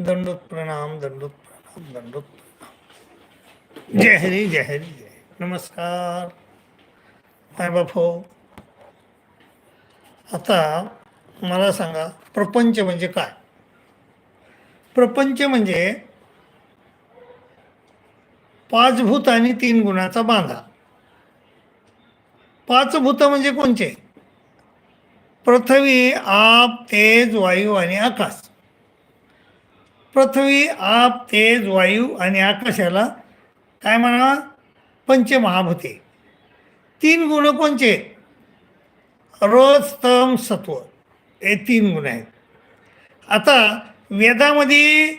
दंडोत प्रणाम दंडोत प्रणाम दंडोत प्रणाम। जय हरी जय हरी जय नमस्कार। माय बापो। आता मला सांगा प्रपंच म्हणजे काय? प्रपंच म्हणजे पाच भूत आणि तीन गुणाचा बांधा. पाच भूत म्हणजे कोणचे? पृथ्वी आप तेज वायू आणि आकाश. पृथ्वी आप तेज वायू आणि आकाशाला काय म्हणा पंचमहाभूते. तीन गुण कोणचे? रज तम सत्व. हे तीन गुण आहेत. आता वेदामध्ये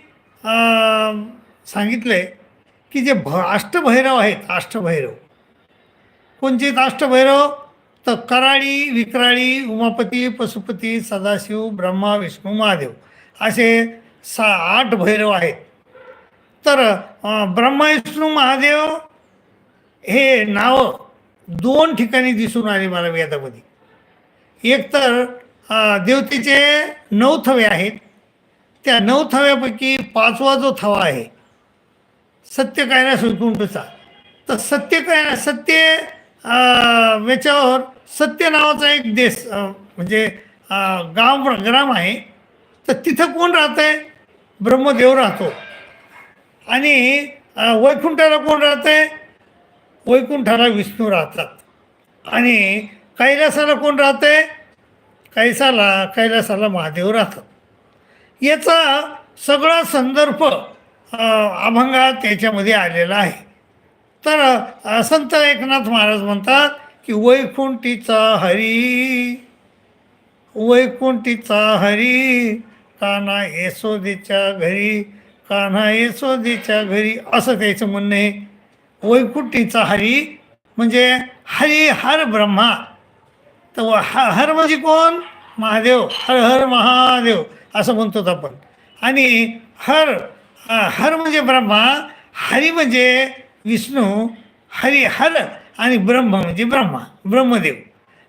सांगितलं आहे की जे भ अष्टभैरव आहेत अष्टभैरव. कोणचे अष्टभैरव? तर कराळी विक्राळी उमापती पशुपती सदाशिव ब्रह्मा विष्णू महादेव. असे सा आठ भैरव आहेत. तर ब्रह्मविष्णू महादेव हे नावं दोन ठिकाणी दिसून आले मला वेदामध्ये. एक तर देवतेचे नऊ थवे आहेत. त्या नऊ थव्यापैकी पाचवा जो थवा आहे सत्य श्रीकुंठचा तर सत्य काय सत्य याच्यावर सत्य नावाचा एक देश म्हणजे गाव ग्राम आहे. तर तिथं कोण राहत आहे ब्रह्मदेव राहतो. आणि वैकुंठाला कोण राहत आहे वैकुंठाला विष्णू राहतात. आणि कैलासाला कोण राहते कैसाला कैलासाला महादेव राहतात. याचा सगळा संदर्भ अभंगात याच्यामध्ये आलेला आहे. तर संत एकनाथ महाराज म्हणतात की वैकुंठीचा हरी वैकुंठीचा हरी कान्हा यशोदेच्या घरी कान्हा यशोदेच्या घरी असं त्याचं म्हणणं आहे. वैकुंठीचा हरी म्हणजे हरी हर ब्रह्मा. तर व- हर म्हणजे कोण? महादेव. हर हर महादेव असं म्हणतो आपण. आणि हर हर म्हणजे ब्रह्मा हरी म्हणजे विष्णू हरी हर आणि ब्रह्म म्हणजे ब्रह्मा ब्रह्मदेव.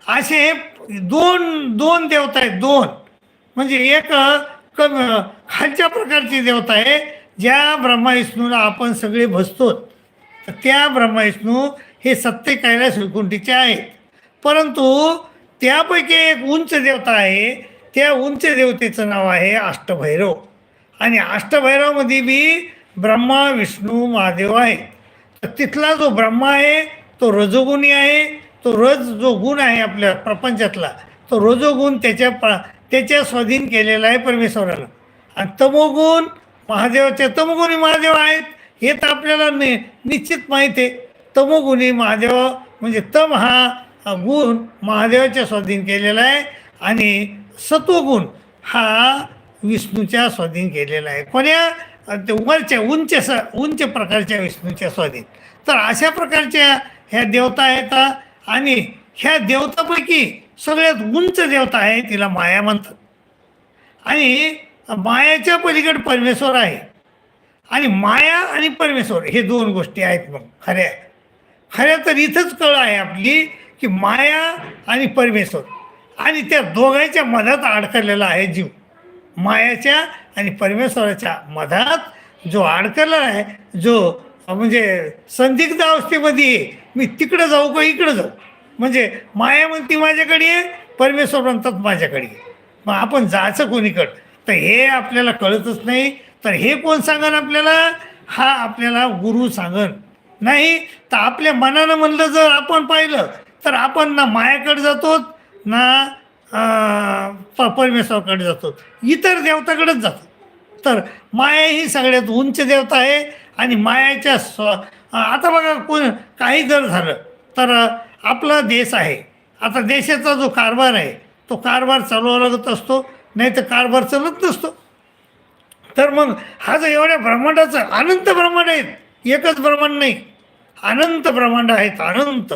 असे दोन दोन देवता आहेत दोन. म्हणजे एक खालच्या प्रकारची देवता आहे ज्या ब्रह्मा विष्णूला आपण सगळे भजतो. तर त्या ब्रह्मा विष्णू हे सत्य कैलास वैकुंठीचे आहेत. परंतु त्यापैकी एक उंच देवता आहे त्या उंच देवतेचं नाव आहे अष्टभैरव. आणि अष्टभैरवमध्ये बी ब्रह्मा विष्णू महादेव आहे तर तिथला जो ब्रह्मा आहे तो रजोगुणी आहे. तो रज जो गुण आहे आपल्या प्रपंचातला तो रजोगुण त्याच्या प्र त्याच्या स्वाधीन केलेलं आहे परमेश्वराला. आणि तमोगुण महादेवाचे तमोगुणी महादेव आहेत हे तर आपल्याला नि निश्चित माहीत आहे. तमोगुणी महादेव म्हणजे तम हा हा गुण महादेवाच्या स्वाधीन केलेला आहे आणि सत्वगुण हा विष्णूच्या स्वाधीन केलेला आहे. कोण्या? ते वरच्या उंच स उंच प्रकारच्या विष्णूच्या स्वाधीन. तर अशा प्रकारच्या ह्या देवता आहेत आणि ह्या देवतापैकी सगळ्यात उंच देवता आहे तिला माया म्हणतात. आणि मायाच्या पलीकड परमेश्वर आहे. आणि माया आणि परमेश्वर हे दोन गोष्टी आहेत मग खऱ्या. खऱ्या तर इथंच कळ आहे आपली की माया आणि परमेश्वर. आणि त्या दोघांच्या मधात अडकलेला आहे जीव. मायाच्या आणि परमेश्वराच्या मधात जो अडकलेला आहे जो म्हणजे संदिग्ध अवस्थेमध्ये आहे. मी तिकडं जाऊ का इकडं जाऊ? म्हणजे माया म्हणती माझ्याकडे आहे परमेश्वर म्हणतात माझ्याकडे मग आपण जायचं कोणीकडं? तर हे आपल्याला कळतच नाही. तर हे कोण सांगन आपल्याला? हा आपल्याला गुरु सांगन. नाही तर आपल्या मनानं म्हणलं जर आपण पाहिलं तर आपण ना मायाकडे जातो ना प परमेश्वराकडे जातो इतर देवताकडेच जातो तर माया ही सगळ्यात उंच देवता आहे आणि मायाच्या स्व आता बघा कोण काही जर झालं तर आपला देश आहे. आता देशाचा जो कारभार आहे तो कारभार चालवावा लागत असतो नाही तर कारभार चालत नसतो. तर मग हा जो एवढ्या ब्रह्मांडाचं अनंत ब्रह्मांड आहेत एकच ब्रह्मांड नाही. अनंत ब्रह्मांड आहेत अनंत.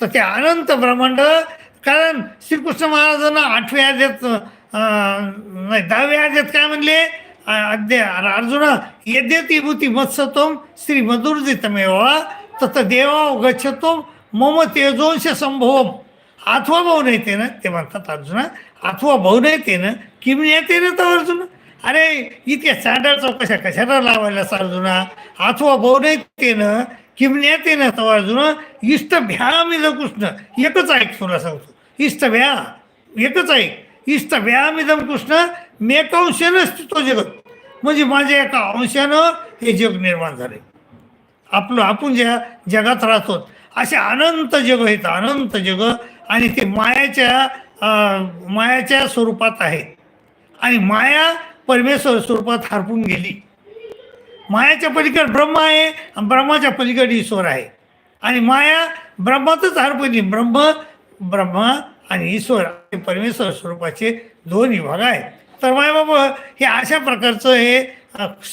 तर ते अनंत ब्रह्मांड कारण श्रीकृष्ण महाराजांना आठव्या आद्यात नाही दहाव्या आद्यात काय म्हणले? अद्य अध्या अर्जुना यद्यती भूती मत्सतोम श्री मधुर्जितमेवा तत देवा गच्छतोम मम तेजोंश संभवम अथवा भाऊ नाही ते ना ते म्हणतात अर्जुना अथवा भाऊ नाही ते ना किम येते ना तर अर्जुन? अरे इतक्या चांडाळ चौकशा कशाला लावायला अर्जुना? अथवा भाऊ नाही ते ना किम येते ना तर अर्जुना? इष्ट भ्या मी कृष्ण एकच ऐक तुला सांगतो. इष्ट भ्या. एकच ऐक. इष्ट भ्या मी कृष्ण मेकांशानंच तो जगत. म्हणजे माझ्या एका अंशानं हे जग निर्माण झाले. आपलं आपण ज्या जगात राहतो असे अनंत जग आहेत अनंत जग. आणि ते मायाच्या मायाच्या स्वरूपात आहे आणि माया परमेश्वर स्वरूपात हरपून गेली. मायाच्या पलीकड ब्रह्म आहे ब्रह्माच्या पलीकडे ईश्वर आहे. आणि माया ब्रह्मातच हरपली ब्रह्म ब्रह्मा आणि ईश्वर हे परमेश्वर स्वरूपाचे दोन विभाग आहेत. तर माय बाबा हे अशा प्रकारचं हे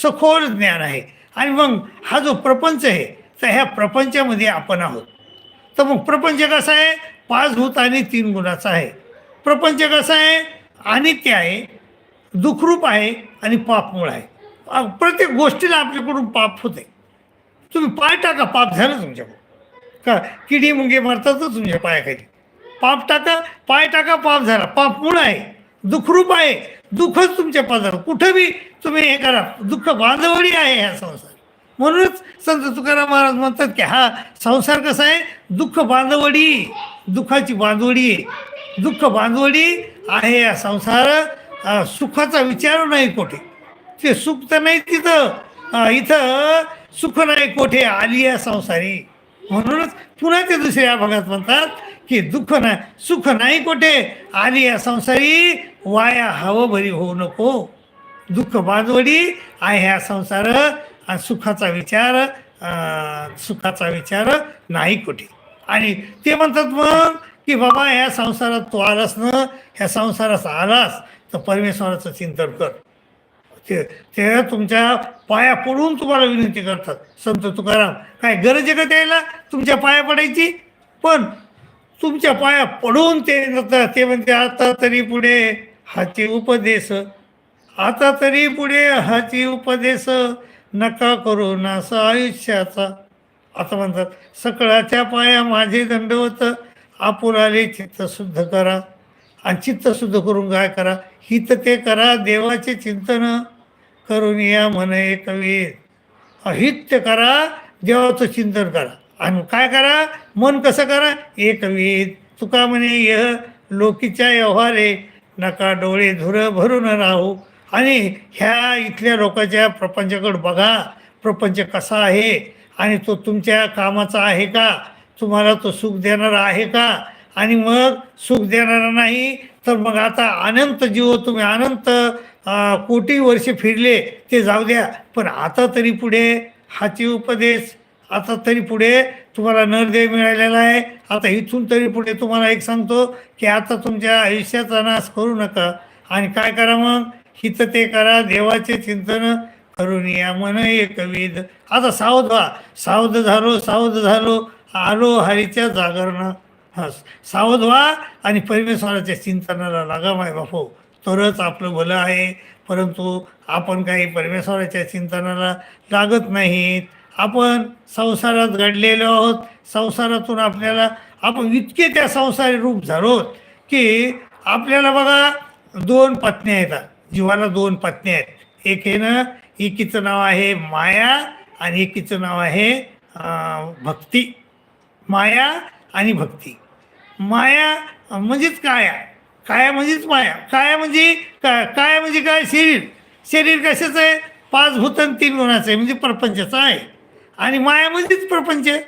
सखोल ज्ञान आहे. आणि मग हा जो प्रपंच आहे तर ह्या प्रपंचामध्ये आपण आहोत. तर मग प्रपंच कसा आहे? पाच भूत आणि तीन गुणाचा आहे. प्रपंच कसा आहे? अनित्य आहे दुखरूप आहे आणि पापमूळ आहे. प्रत्येक गोष्टीला आपल्याकडून पाप होते तुम्ही पाय टाका पाप झालं तुमच्याकडून. का किडी मुंगे मारतातच तुमच्या पायाखाली. पाप टाका पाय टाका पाप झाला. पाप मूळ आहे दुःखरूप आहे. दुःखच तुमच्या पाजावर. कुठं बी तुम्ही हे करा दुःख बांधवडी आहे ह्या संसार म्हणूनच संत तुकाराम महाराज म्हणतात की हा संसार कसा आहे? दुःख बांधवडी. दुःखाची बांधवडी. आहे दुःख बांधवडी आहे या संसार. सुखाचा विचार नाही कोठे. ते सुख तर नाही तिथं. इथं सुख नाही कोठे आली या संसारी. म्हणूनच पुन्हा ते दुसऱ्या भागात म्हणतात की दुःख नाही सुख नाही कोठे आली या संसारी. वाया हवं भरी होऊ नको. दुःख बांधवडी आहे हा संसार. सुखाचा विचार सुखाचा विचार नाही कुठे. आणि ते म्हणतात मग की बाबा ह्या संसारात तू आलास ना ह्या संसारात आलास तर परमेश्वराचं चिंतन कर. ते ते तुमच्या पाया पडून तुम्हाला विनंती करतात. संत तुकाराम काय गरज आहे का त्याला? तुमच्या पाया पडायची? पण तुमच्या पाया पडून ते ते म्हणते आता तरी पुढे हाती उपदेश आता तरी पुढे हाची उपदेश नका करू नास आयुष्याचा. आता म्हणतात. सकळाच्या पाया माझे दंडवत आपुराले चित्त शुद्ध करा. आणि चित्त शुद्ध करून काय करा? हित ते करा देवाचे चिंतन. करून या मन एक वेद अहित्य करा देवाचं चिंतन करा. आणि काय करा? मन कसं करा? एक वेद. तुका म्हणे यह लोकीच्या व्यवहारे. नका डोळे धुर भरून राहू. आणि ह्या इथल्या लोकांच्या प्रपंचाकडे बघा. प्रपंच कसा आहे? आणि तो तुमच्या कामाचा आहे का? तुम्हाला तो सुख देणारा आहे का? आणि मग सुख देणारा नाही तर मग आता अनंत जीव तुम्ही अनंत कोटी वर्षे फिरले ते जाऊ द्या. पण आता तरी पुढे हाची उपदेश आता तरी पुढे तुम्हाला नरदेव मिळालेला आहे. आता इथून तरी पुढे तुम्हाला एक सांगतो की आता तुमच्या आयुष्याचा नाश करू नका. आणि काय करा मग? हित ते करा देवाचे चिंतन करून या. मन एक विध आता सावध व्हा. सावध झालो सावध झालो. आलो हरीच्या जागरण. हस. सावध व्हा आणि परमेश्वराच्या चिंतनाला लागा माय बापू. तरच आपलं भलं आहे. परंतु आपण काही परमेश्वराच्या चिंतनाला लागत नाहीत. आपण संसारात घडलेलो आहोत. संसारातून आपल्याला आपण इतके त्या संसारी रूप झालोत की आपल्याला बघा दोन पत्न्या येतात. जीवाला दोन पत्नी आहेत. एक आहे ना एकीचं नाव आहे माया आणि एकीचं नाव आहे भक्ती. माया आणि भक्ती. माया म्हणजेच काया काया म्हणजेच माया. काया म्हणजे का काय म्हणजे काय? शरीर. शरीर कशाचं आहे? पाच भूतन तीन गुणाचं आहे. म्हणजे प्रपंचाचं आहे. आणि माया म्हणजेच प्रपंच आहे.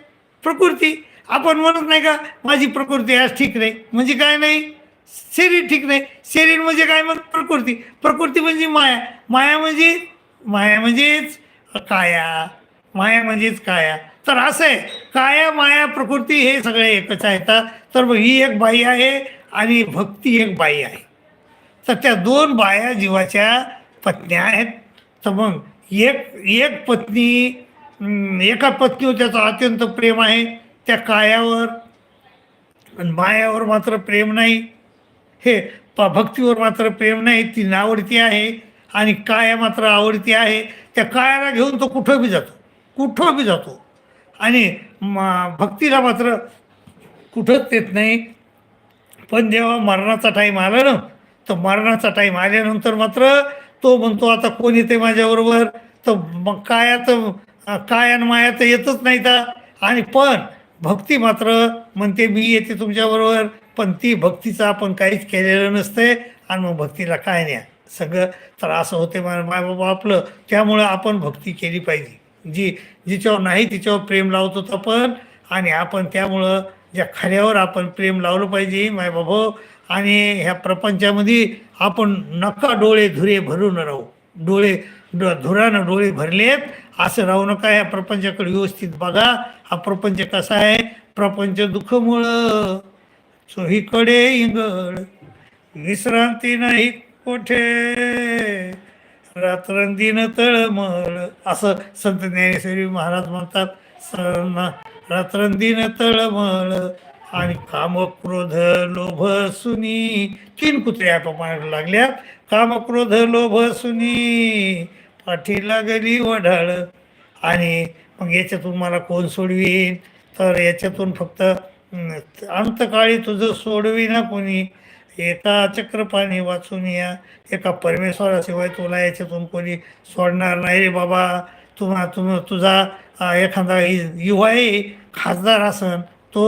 प्रकृती. आपण म्हणत नाही का माझी प्रकृती आज ठीक नाही. म्हणजे काय नाही? शरीर ठीक नाही. शरीर म्हणजे काय मग? प्रकृती. प्रकृती म्हणजे माया. माया म्हणजे माया म्हणजेच काया. माया म्हणजेच काया. तर असं आहे. काया माया प्रकृती हे सगळे एकच आहेत. तर मग ही एक बाई आहे आणि भक्ती एक बाई आहे. तर त्या दोन बाया जीवाच्या पत्न्या आहेत. तर मग एक एक पत्नी एका पत्नीवर त्याचा अत्यंत प्रेम आहे. त्या कायावर आणि मायावर मात्र प्रेम नाही. हे प भक्तीवर मात्र प्रेम नाही ती नावडती आहे आणि काया मात्र आवडती आहे. त्या कायाला घेऊन तो कुठं बी जातो कुठं बी जातो. आणि भक्तीला मात्र कुठंच येत नाही. पण जेव्हा मरणाचा टाईम आला ना तर मरणाचा टाईम आल्यानंतर मात्र तो म्हणतो आता कोण येते माझ्याबरोबर? तर मग काया तर काय आणि माया तर येतच नाही तर आणि पण भक्ती मात्र म्हणते मी येते तुमच्याबरोबर. पण ती भक्तीचं आपण काहीच केलेलं नसतंय आणि मग भक्तीला काय नाही. सगळं तर असं होते माय माय बाबा आपलं. त्यामुळं आपण भक्ती केली पाहिजे. जी जिच्यावर नाही तिच्यावर प्रेम लावत होतं पण. आणि आपण त्यामुळं ज्या खऱ्यावर आपण प्रेम लावलं पाहिजे माय बाबा आणि ह्या प्रपंचामध्ये आपण नका डोळे धुरे भरून राहू. डोळे ड धुरानं डोळे भरलेत. असं राहू नका. ह्या प्रपंचाकडे व्यवस्थित बघा. हा प्रपंच कसा आहे? प्रपंच दुःखमुळं. चोहीकडे इंगळ विश्रांती नाही कोठे? रात्रंदिन तळमळ असं संत ज्ञानेश्वरी महाराज म्हणतात स- रात्रंदिन तळमळ आणि काम क्रोध लोभ सुनी. तीन कुत्र्या प्रमाणे लागल्यात. काम क्रोध लोभ सुनी पाठी लागली वढाळ. आणि मग याच्यातून मला कोण सोडवीन? तर याच्यातून फक्त अंतकाळी तुझं सोडविना कोणी. एका चक्रपाणी वाचून या. एका परमेश्वराशिवाय तुला याच्यातून कोणी सोडणार नाही रे बाबा. तुम्हा तुम तुझा एखादा युवाही युवा आहे खासदार असन तो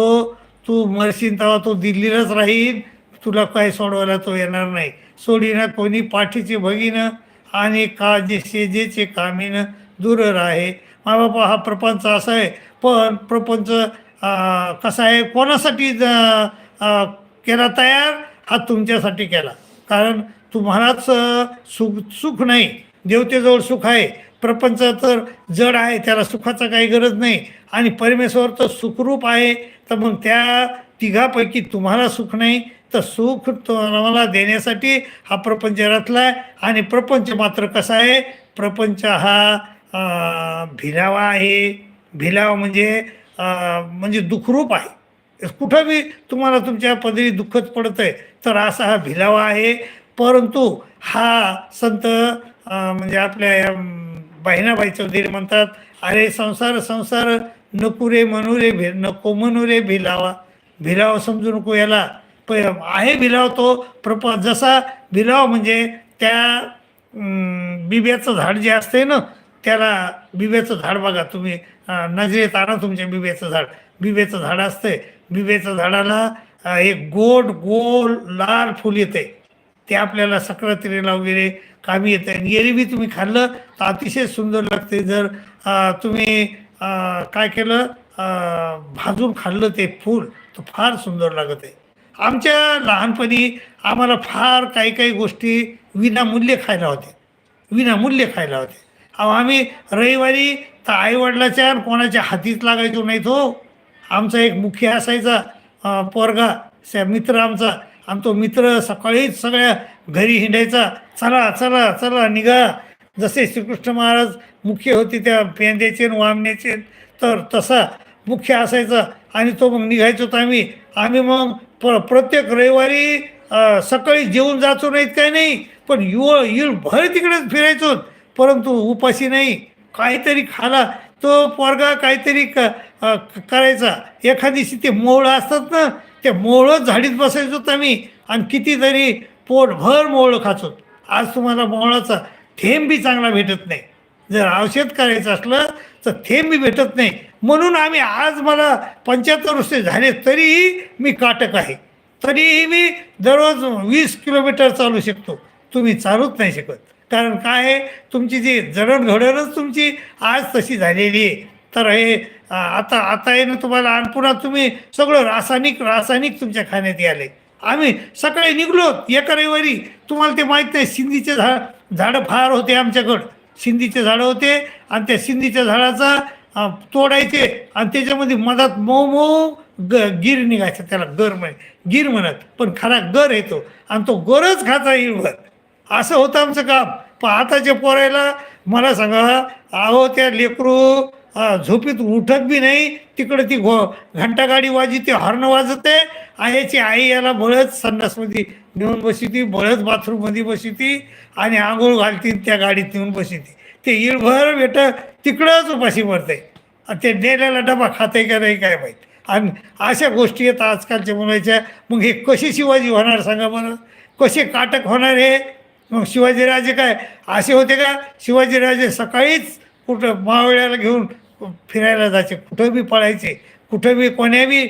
तू मरशील तेव्हा तो दिल्लीलाच राहील. तुला काय सोडवायला तो येणार नाही. सोडीना कोणी पाठीचे भगीनं आणि काळजे शेजेचे कामीनं दूर राहे. मा बाबा हा प्रपंच असा आहे. पण प्रपंच कसं आहे कोणासाठी केला तयार? हा तुमच्यासाठी केला. कारण तुम्हालाच सुख सुख नाही. देवतेजवळ सुख आहे. प्रपंच तर जड आहे त्याला सुखाचा काही गरज नाही. आणि परमेश्वर तर सुखरूप आहे. तर मग त्या तिघापैकी तुम्हाला सुख नाही तर सुख तुम्हाला देण्यासाठी हा प्रपंच रचला आहे आणि प्रपंच मात्र कसा आहे? प्रपंच हा भिलावा आहे. भिलावा म्हणजे म्हणजे दुखरूप आहे. कुठं बी तुम्हाला तुमच्या पदरी दुःखच पडत आहे तर असा हा भिलावा आहे. परंतु हा संत म्हणजे आपल्या या बहिणाबाई चौधरी म्हणतात अरे संसार संसार नको रे म्हणू रे भि नको म्हणू रे भिलावा. भिलावा समजू नको याला. प आहे भिलाव तो प्रप जसा भिलाव म्हणजे त्या बिब्याचं झाड जे असते ना त्याला बिब्याचं झाड बघा तुम्ही. नजरेत आणा तुमच्या बिब्याचं झाड. बिब्याचं झाड असतंय. बिबेचं झाडाला एक गोड गोल लाल फुल येते ते आपल्याला सक्रातीला वगैरे कामी येते आणि एरवी तुम्ही खाल्लं तर अतिशय सुंदर लागते जर तुम्ही काय केलं भाजून खाल्लं ते फूल तर फार सुंदर लागत आहे आमच्या लहानपणी आम्हाला फार काही काही गोष्टी विनामूल्य खायला होते विनामूल्य खायला होते अहो आम्ही रविवारी तर आईवडिलाच्या आणि कोणाच्या हातीच लागायचो नाही तो हो. आमचा एक मुख्य असायचा पोरगा स- मित्र आमचा आणि तो मित्र सकाळीच सगळ्या घरी हिंडायचा चला चला चला निघा. जसे श्रीकृष्ण महाराज मुख्य होते त्या पेंद्याचे आणि वामण्याचे तर तसा मुख्य असायचा आणि तो मग निघायचो तर आम्ही आम्ही मग प्र प्रत्येक रविवारी सकाळी जेवून जाचो नाहीत काय नाही पण युव येईल भर तिकडेच फिरायचो. परंतु उपाशी नाही काहीतरी खाला तो पोरगा काहीतरी क करायचा. एखादीशी ते मोहळं असतात ना ते मोहळं झाडीत बसायचो आम्ही आणि कितीतरी पोटभर मोहळं खाचो आज तुम्हाला मोहळाचा थेंब बी चांगला भेटत नाही. जर औषध करायचं असलं तर थेंब बी भेटत नाही. म्हणून आम्ही आज मला पंच्याहत्तर वर्ष झाले तरीही मी काटक आहे. तरीही मी दररोज वीस किलोमीटर चालू शकतो. तुम्ही चालूच नाही शकत. कारण काय आहे? तुमची जी जडणघडणच तुमची आज तशी झालेली आहे. तर हे आता आता आहे ना तुम्हाला आणि पुन्हा तुम्ही सगळं रासायनिक रासायनिक तुमच्या खाण्यात याले आम्ही सकाळी निघलो एका रविवारी. तुम्हाला ते माहीत नाही सिंधीचे झाड झाडं फार होते आमच्याकडं. सिंधीचे झाडं होते आणि त्या सिंधीच्या झाडाचा तोडायचे आणि त्याच्यामध्ये मधात मऊ मऊ ग गिर निघायचा त्याला गर म्हणे गिर म्हणत. पण खरा गर येतो आणि तो गरच खाचा येईल असं होतं आमचं काम. पण आताच्या पोरायला मला सांगा अहो त्या लेकरू झोपेत झोपीत उठत बी नाही तिकडं ती घो घंटागाडी वाजी ते हॉर्न वाजते आणि याची आई याला बळच संडासमध्ये नेऊन बसती बळच बाथरूममध्ये बसती आणि आंघोळ घालती त्या गाडीत नेऊन बसती ते इळभर बेट तिकडंच उपाशी मरते ते नेलेला डबा खाते का नाही काय माहीत. आणि अशा गोष्टी आहेत आजकालच्या मुलाच्या. मग हे कशी शिवाजी होणार सांगा बरं? कसे काटक होणार हे? मग शिवाजीराजे काय? असे होते का? शिवाजीराजे सकाळीच कुठं मावळ्याला घेऊन फिरायला जायचे. कुठं बी पळायचे. कुठं बी कोण्या बी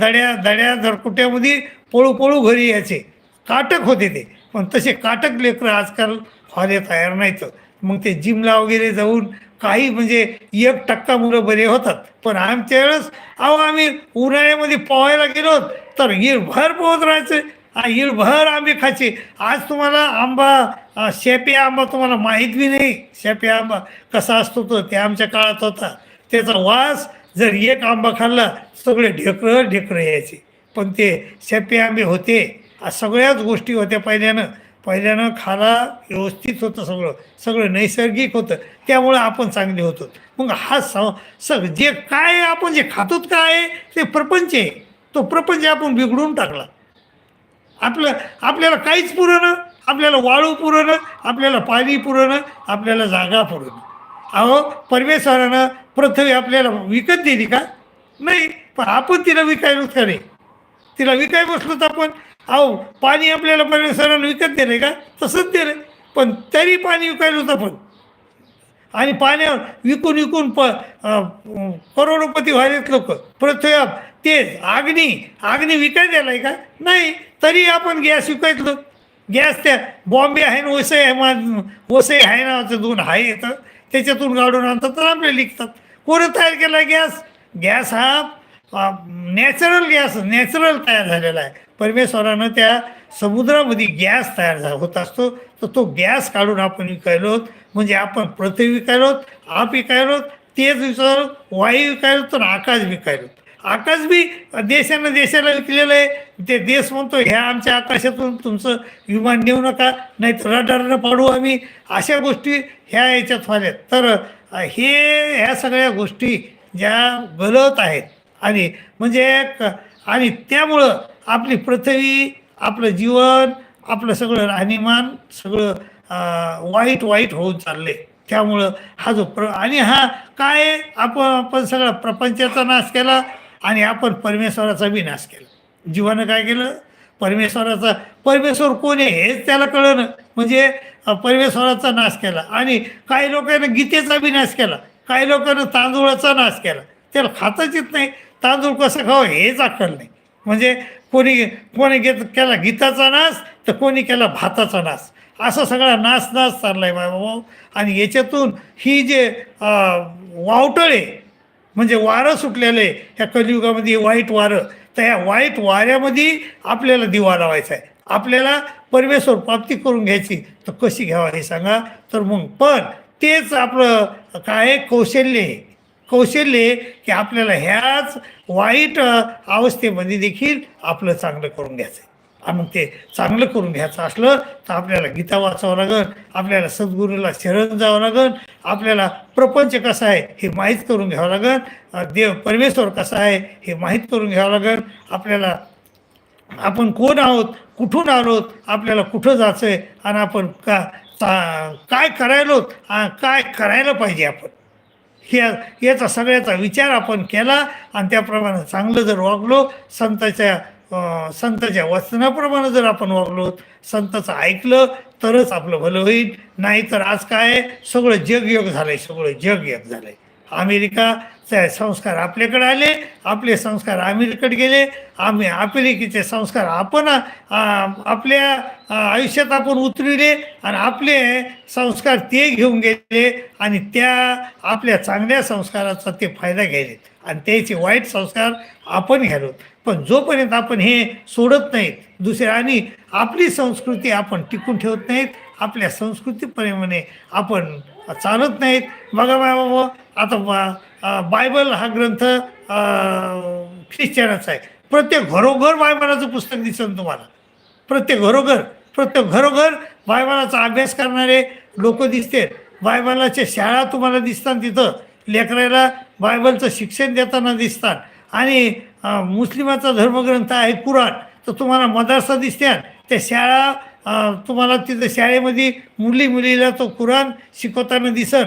दड्या दड्या धरकुट्यामध्ये पळू पळू घरी यायचे. काटक होते ते. पण तसे काटक लेकरं आजकाल व्हायला तयार नाहीत. मग ते जिमला वगैरे जाऊन काही म्हणजे एक टक्का मुलं बरे होतात. पण आमच्या वेळेस अहो आम्ही उन्हाळ्यामध्ये पोहायला गेलो तर इळभर पोहत राहायचं. इळभर आंबे खायचे. आज तुम्हाला आंबा शेपे आंबा तुम्हाला माहीत बी नाही. शेपे आंबा कसा असतो तो ते आमच्या काळात होता. त्याचा वास जर एक आंबा खाल्ला सगळे ढेकरं ढेकरं यायचे. पण ते शेपे आंबे होते. सगळ्याच गोष्टी होत्या पहिल्यानं. पहिल्यानं खाला व्यवस्थित होतं सगळं. सगळं नैसर्गिक होतं. त्यामुळं आपण चांगले होतो. मग हा स सग जे काय आपण जे खातोत काय ते प्रपंच आहे. तो प्रपंच आपण बिघडून टाकला. आपलं आपल्याला काहीच पुरवणं आपल्याला वाळू पुरवणं आपल्याला पाणी पुरवणं आपल्याला जागा पुरणं अहो परमेश्वरानं पृथ्वी आपल्याला विकत दिली का? नाही पण आपण तिला विकायलोच का नाही तिला विकाय बसलो तर आपण अहो पाणी आपल्याला परमेश्वरानं विकत दिलं का? तसंच दिलं पण तरी पाणी विकायलोच आपण आणि पाण्यावर विकून विकून प करोडोपती व्हायलेत लोक. पृथ्वी तेच अग्नी अग्नी विकाय द्यायला का? नाही तरी आपण गॅस विकतलो गॅस त्या बॉम्बे आहे ना वसई आहे मा वसई आहे नावाचं दोन आहे येतं त्याच्यातून गाडून आणतात तर आपले लिखतात कोणं तयार केला गॅस? गॅस हा नॅचरल गॅस नॅचरल तयार झालेला आहे. परमेश्वरानं त्या समुद्रामध्ये गॅस तयार झा होत असतो. तर तो गॅस काढून आपण विकायलो म्हणजे आपण पृथ्वी विकायलो आप विकायलो तेच विचारलो वायू विकायलो तर आकाश विकायलो आकाश बी देशानं देशाला विकलेलं आहे. ते देश म्हणतो ह्या आमच्या आकाशातून तुमचं विमान नेऊ नका नाही तर रडारनं पाडू आम्ही. अशा गोष्टी ह्या याच्यात व्हाल्यात तर हे ह्या सगळ्या गोष्टी ज्या गलत आहेत आणि म्हणजे क- आणि त्यामुळं आपली पृथ्वी आपलं जीवन आपलं सगळं राहणीमान सगळं वाईट वाईट होऊन चालले त्यामुळं हा जो प्र आणि हा काय आहे? आपण आपण सगळा प्रपंचाचा नाश केला आणि आपण परमेश्वराचा बी नाश केला. जीवानं काय केलं? परमेश्वराचा परमेश्वर कोण आहे हेच त्याला कळलं. म्हणजे परमेश्वराचा नाश केला. आणि काही लोकांना गीतेचा बी नाश केला. काही लोकांना तांदूळाचा नाश केला. त्याला खाताच येत नाही. तांदूळ कसं खावं हेच अक्कल नाही. म्हणजे कोणी कोणी घेत केला गीताचा नाश तर कोणी केला भाताचा नाश. असा सगळा नाश नाश चालला आहे बाबा आणि याच्यातून ही जे वावटळे म्हणजे वारं सुटलेलं आहे. ह्या कलियुगामध्ये वाईट वारं. तर ह्या वाईट वाऱ्यामध्ये आपल्याला दिवा लावायचा आहे. आपल्याला परमेश्वर प्राप्ती करून घ्यायची. तर कशी घ्यावा हे सांगा. तर मग पण तेच आपलं काय कौशल्य आहे. कौशल्य की आपल्याला ह्याच वाईट अवस्थेमध्ये देखील आपलं चांगलं करून घ्यायचं आहे. मग ते चांगलं करून घ्यायचं असलं तर आपल्याला गीता वाचावं लागेल आपल्याला सद्गुरूला शरण जावं लागेल आपल्याला प्रपंच कसा आहे हे माहीत करून घ्यावं लागेल देव परमेश्वर कसा आहे हे माहीत करून घ्यावं लागेल आपल्याला आपण कोण आहोत कुठून आलोत आपल्याला कुठं जायचं आहे आणि आपण का काय करायलोत काय करायला पाहिजे आपण. ह्या याचा सगळ्याचा विचार आपण केला आणि त्याप्रमाणे चांगलं जर वागलो संताच्या संताच्या वचनाप्रमाणे जर आपण वागलो संताचं ऐकलं तरच आपलं भलं होईल. नाहीतर आज काय? सगळं जग योग झालंय सगळं जग योग झालंय. अमेरिका ते संस्कार आपल्याकडे आले आपले संस्कार अमेरिकेकडे गेले. आम्ही अमेरिकेचे संस्कार आपण आपल्या आयुष्यात आपण उतरले आणि आपले संस्कार ते घेऊन गेले आणि त्या आपल्या चांगल्या संस्काराचा ते फायदा घ्यायलेत आणि त्याचे वाईट संस्कार आपण घ्यालो पण जोपर्यंत आपण हे सोडत नाहीत दुसऱ्या आणि आपली संस्कृती आपण टिकून ठेवत नाहीत आपल्या संस्कृतीप्रमाणे आपण चालत नाहीत. बघा बाबा आता बा- बायबल हा ग्रंथ ख्रिश्चनाचा आहे. प्रत्येक घरोघर बायबलाचं पुस्तक दिसेल तुम्हाला. प्रत्येक घरोघर प्रत्येक घरोघर बायबलाचा अभ्यास करणारे लोक दिसते बायबलाच्या शाळा तुम्हाला दिसतात तिथं. लेकराला बायबलचं शिक्षण देताना दिसतात. आणि मुस्लिमाचा धर्मग्रंथ आहे कुराण. तर तुम्हाला मदरसा दिसत्या त्या शाळा तुम्हाला तिथं शाळेमध्ये मुली मुलीला तो कुराण शिकवताना दिसत.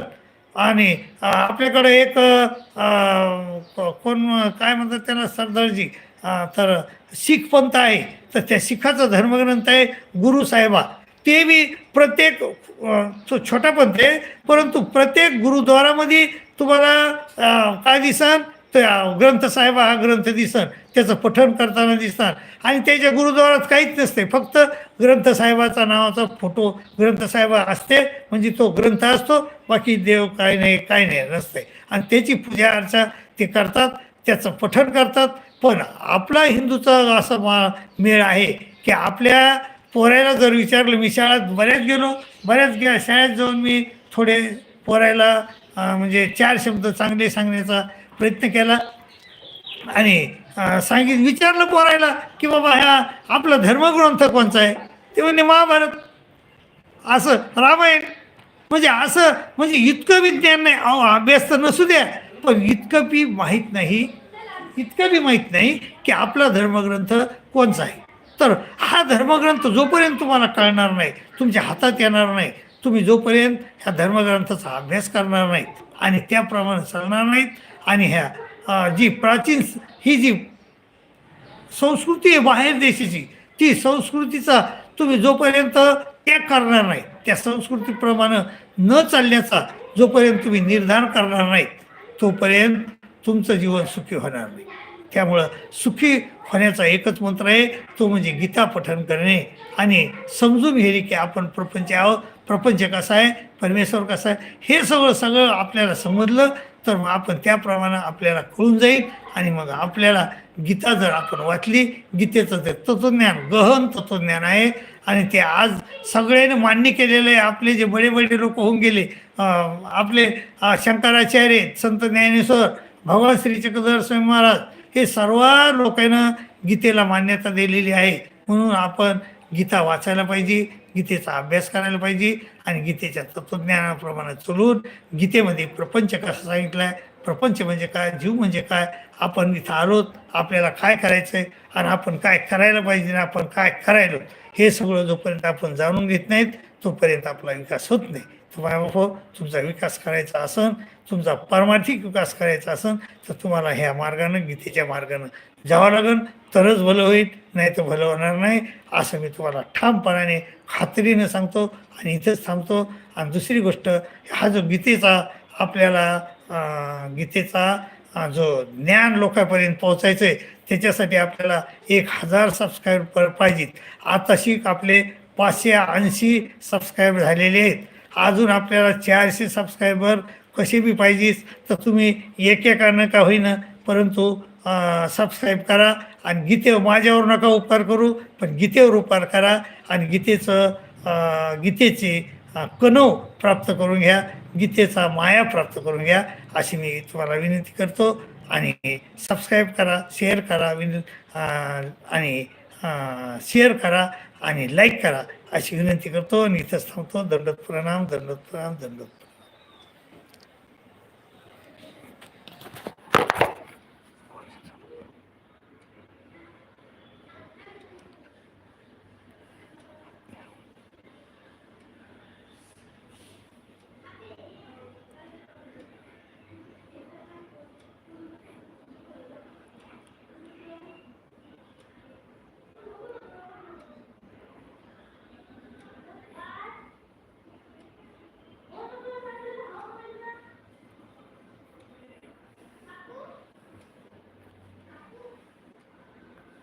आणि आपल्याकडं आपल्याकडे एक कोण काय म्हणतात त्याला सरदारजी? तर शीख पंथ आहे. तर त्या शिखाचा धर्मग्रंथ आहे गुरु साहेबा. ते बी प्रत्येक तो छोटा पंथ आहे. परंतु प्रत्येक गुरुद्वारामध्ये तुम्हाला काय दिसन? त्या ग्रंथ साहेब हा ग्रंथ दिसन त्याचं पठण करताना दिसतात आणि त्याच्या गुरुद्वारात काहीच नसते फक्त ग्रंथ साहेबाचा नावाचा फोटो ग्रंथ साहेब असते म्हणजे तो ग्रंथ असतो बाकी देव काय नाही काय नाही नसते. आणि त्याची पूजा अर्चा ते करतात त्याचं पठण करतात. पण आपला हिंदूचा असा मा मेळ आहे की आपल्या पोरायला जर विचारलं मी शाळेत बऱ्याच गेलो बऱ्याच गे शाळेत जाऊन मी थोडे पोरायला म्हणजे चार शब्द चांगले सांगण्याचा प्रयत्न केला. आणि सांगित विचारलं पोरायला की बाबा ह्या आपला धर्मग्रंथ कोणचा आहे? ते म्हणजे महाभारत. असं रामायण. म्हणजे असं म्हणजे इतकं विज्ञान नाही. अहो अभ्यास तर नसू द्या. पण इतकं बी माहीत नाही इतकं बी माहीत नाही की आपला धर्मग्रंथ कोणचा आहे. तर हा धर्मग्रंथ जोपर्यंत तुम्हाला कळणार नाही तुमच्या हातात येणार नाही तुम्ही जोपर्यंत ह्या धर्मग्रंथाचा अभ्यास करणार नाहीत आणि त्याप्रमाणे चालणार नाहीत आणि ह्या जी प्राचीन ही जी संस्कृती आहे बाहेर देशाची ती संस्कृतीचा तुम्ही जोपर्यंत त्याग करणार नाही त्या संस्कृतीप्रमाणे न चालण्याचा जोपर्यंत तुम्ही निर्धार करणार नाहीत तोपर्यंत तुमचं जीवन सुखी होणार नाही. त्यामुळं सुखी होण्याचा एकच मंत्र आहे तो म्हणजे गीता पठण करणे. आणि समजून घेणे की आपण प्रपंच आहोत प्रपंच कसा आहे परमेश्वर कसा आहे हे सगळं सगळं आपल्याला समजलं तर मग आपण त्याप्रमाणे आपल्याला कळून जाईल आणि मग आपल्याला गीता जर आपण वाचली गीतेचं ते तत्वज्ञान गहन तत्वज्ञान आहे आणि ते आज सगळ्यांनी मान्य केलेलं आहे आपले जे बडे बडे लोक होऊन गेले आपले शंकराचार्य संत ज्ञानेश्वर भगवान श्री चक्रधर स्वामी महाराज हे सर्व लोकांना गीतेला मान्यता दिलेली आहे. म्हणून आपण गीता वाचायला पाहिजे. गीतेचा अभ्यास करायला पाहिजे आणि गीतेच्या तत्वज्ञानाप्रमाणे चलून गीतेमध्ये प्रपंच कसा सांगितला आहे प्रपंच म्हणजे काय जीव म्हणजे काय आपण इथं आलोत आपल्याला काय करायचं आहे आणि आपण काय करायला पाहिजे आणि आपण काय करायलो हे सगळं जोपर्यंत आपण जाणून घेत नाहीत तोपर्यंत आपला विकास होत नाही. तुम्हाला हो तुमचा विकास करायचा असन तुमचा पारमार्थिक विकास करायचा असन तर तुम्हाला ह्या मार्गानं गीतेच्या मार्गानं जावं लागेल तरच भलं होईल नाही तर भलं होणार नाही असं मी तुम्हाला ठामपणाने खात्रीनं सांगतो आणि इथंच थांबतो. आणि दुसरी गोष्ट हा जो गीतेचा आपल्याला गीतेचा जो ज्ञान लोकांपर्यंत पोहोचायचं आहे त्याच्यासाठी आपल्याला एक हजार सबस्क्राईबर पाहिजेत. आताशी आपले पाचशे ऐंशी सबस्क्राईब झालेले आहेत. अजून आपल्याला चारशे सबस्क्रायबर कसे बी पाहिजेच तर तुम्ही एकेकानं का होईना परंतु सबस्क्राईब करा आणि गीते माझ्यावर नका उपकार करू पण गीतेवर उपकार करा आणि गीतेचं गीतेचे कणव प्राप्त करून घ्या गीतेचा माया प्राप्त करून घ्या अशी मी तुम्हाला विनंती करतो. आणि सबस्क्राईब करा शेअर करा विन आणि शेअर करा. आणि लाईक करा अशी विनंती करतो आणि इथंच थांबतो. दंडत प्रणाम दंडत प्रणाम दंडत प्रणाम